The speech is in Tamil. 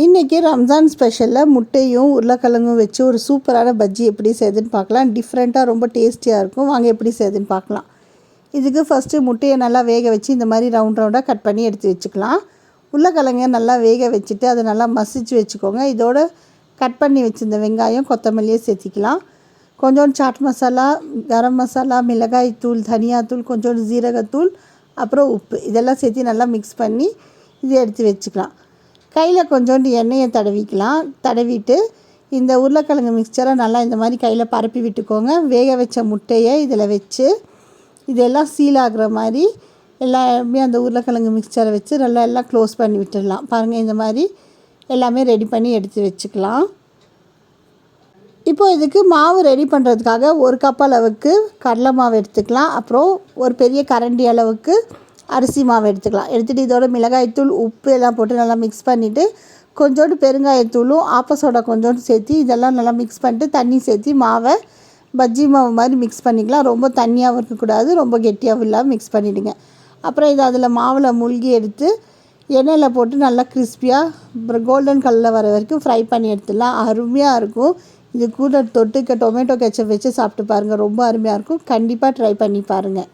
இன்றைக்கி ரம்ஜான் ஸ்பெஷலில் முட்டையும் உருளைக்கிழங்கும் வச்சு ஒரு சூப்பரான பஜ்ஜி எப்படி செய்யுதுன்னு பார்க்கலாம். டிஃப்ரெண்ட்டாக ரொம்ப டேஸ்டியாக இருக்கும். வாங்க எப்படி செய்யுதுன்னு பார்க்கலாம். இதுக்கு ஃபஸ்ட்டு முட்டையை நல்லா வேக வச்சு இந்த மாதிரி ரவுண்ட் ரவுண்டாக கட் பண்ணி எடுத்து வச்சுக்கலாம். உருளைக்கிழங்க நல்லா வேக வச்சுட்டு அதை நல்லா மசிச்சு வச்சுக்கோங்க. இதோட கட் பண்ணி வச்சுருந்த வெங்காயம் கொத்தமல்லியை சேர்த்திக்கலாம். கொஞ்சோண்டு சாட் மசாலா கரம் மசாலா மிளகாய் தூள் தனியாத்தூள் கொஞ்சோண்டு ஜீரகத்தூள் அப்புறம் உப்பு. இதெல்லாம் சேர்த்து நல்லா மிக்ஸ் பண்ணி இதை எடுத்து வச்சுக்கலாம். கையில் கொஞ்சோண்டு எண்ணெயை தடவிக்கலாம். தடவிட்டு இந்த உருளைக்கிழங்கு மிக்சரை நல்லா இந்த மாதிரி கையில் பரப்பி விட்டுக்கோங்க. வேக வச்ச முட்டையை இதில் வச்சு இதெல்லாம் சீல் மாதிரி எல்லாமே அந்த உருளைக்கிழங்கு மிக்சரை வச்சு நல்லா எல்லாம் க்ளோஸ் பண்ணி விட்டுடலாம். பாருங்கள் இந்த மாதிரி எல்லாமே ரெடி பண்ணி எடுத்து வச்சுக்கலாம். இப்போ இதுக்கு மாவு ரெடி பண்ணுறதுக்காக ஒரு கப் அளவுக்கு கடலை மாவு எடுத்துக்கலாம். அப்புறம் ஒரு பெரிய கரண்டி அளவுக்கு அரிசி மாவு எடுத்துக்கலாம். எடுத்துகிட்டு இதோட மிளகாய்த்தூள் உப்பு எல்லாம் போட்டு நல்லா மிக்ஸ் பண்ணிவிட்டு கொஞ்சோண்டு பெருங்காயத்தூளும் ஆப்பசோடா கொஞ்சோண்டு சேர்த்து இதெல்லாம் நல்லா மிக்ஸ் பண்ணிட்டு தண்ணி சேர்த்து மாவை பஜ்ஜி மாவு மாதிரி மிக்ஸ் பண்ணிக்கலாம். ரொம்ப தண்ணியாகவும் இருக்கக்கூடாது ரொம்ப கெட்டியாகவும் இல்லாமல் மிக்ஸ் பண்ணிவிடுங்க அப்புறம் இதை அதில் மாவில் மூழ்கி எடுத்து எண்ணெயில் போட்டு நல்லா கிறிஸ்பியாக அப்புறம் கோல்டன் கலரில் வர வரைக்கும் ஃப்ரை பண்ணி எடுத்துடலாம். அருமையாக இருக்கும். இது கூட தொட்டுக்க டொமேட்டோ கெச்சப் வச்சு சாப்பிட்டு பாருங்கள் ரொம்ப அருமையாக இருக்கும். கண்டிப்பாக ட்ரை பண்ணி பாருங்கள்